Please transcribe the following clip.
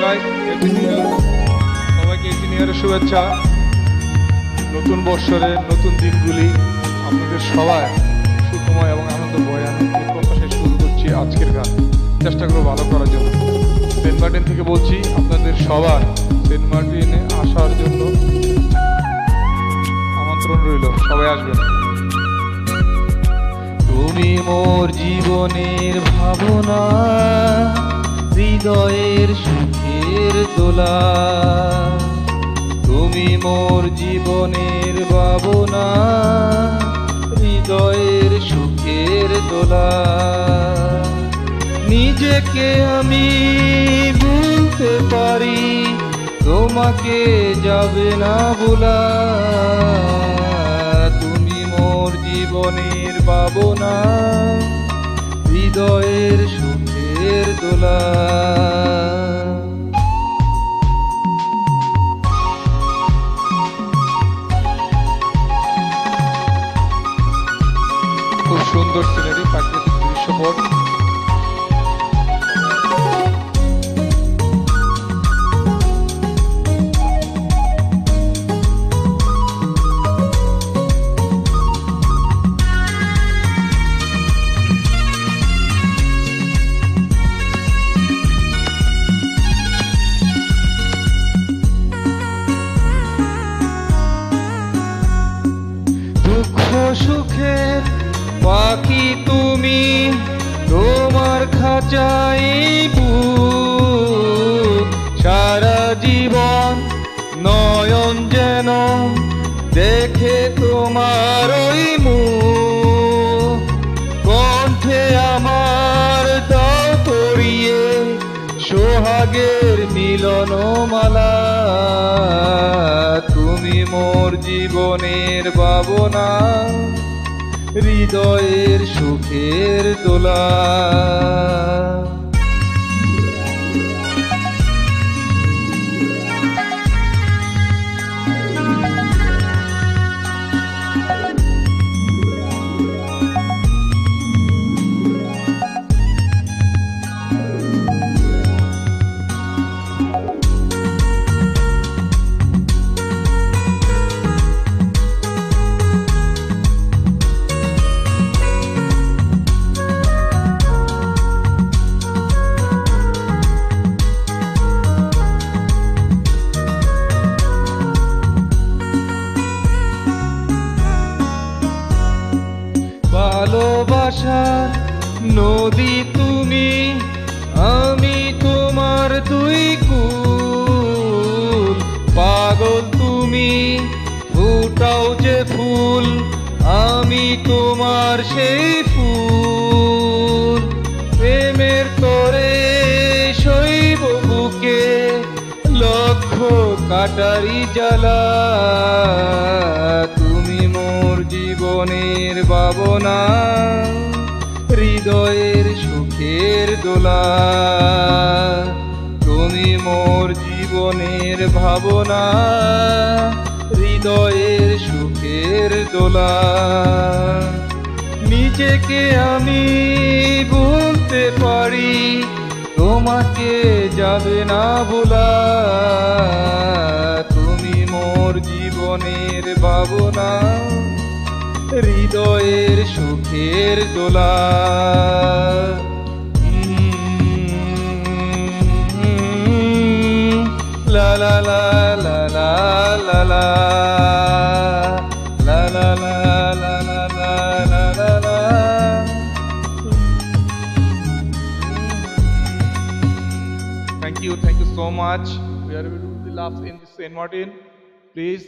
সবাইকে ইয়ারের শুভেচ্ছা। নতুন বৎসরের নতুন দিনগুলি আপনাদের সবাই সুখময় এবং আনন্দময় আনন্দের প্রকাশে শুরু করছি আজকের গান। চেষ্টা করব ভালো করার জন্য। সেন্ট মার্টিন থেকে বলছি, আপনাদের সবার সেন্ট মার্টিনে আসার জন্য আমন্ত্রণ রইল। সবাই আসবেন। তুমি মোর জীবনের ভাবনা, হৃদয়ের সুখের দোলা তুমি মোর জীবনের ভাবনা, হৃদয়ের সুখের দোলা নিজেকে আমি ভুলতে পারি, তোমাকে যাবে না বলা তুমি মোর জীবনের ভাবনা সুন্দর সিনারি প্রাকৃতিক দৃশ্যপট সুখের পাখি তুমি তোমার খাঁচাই বুক সারা জীবন নয়ন যেন দেখে তোমার ওই মুখ। কণ্ঠে আমার দাও পড়িয়ে সোহাগের মিলন মালা তুমি মোর জীবনের ভাবনা হৃদয়ের সুখের দোলা। ভালোবাসার নদী তুমি, আমি তোমার দুই কুল। পাগল তুমি, ফুটাও যে ফুল, আমি তোমার সেই ফুল। প্রেমের তরে শৈব বুকে, লক্ষ কাটারি জ্বালা। জীবনের ভাবনা, হৃদয়ের সুখের দোলা। তুমি মোর জীবনের ভাবনা, হৃদয়ের সুখের দোলা। নিজেকে আমি বলতে পারি, তোমাকে যাবে না বলা তুমি মোর জীবনের ভাবনা হৃদয়ের সুখের দোলা Thank you, thank you so much. We are able to laugh in this St. Martin. Please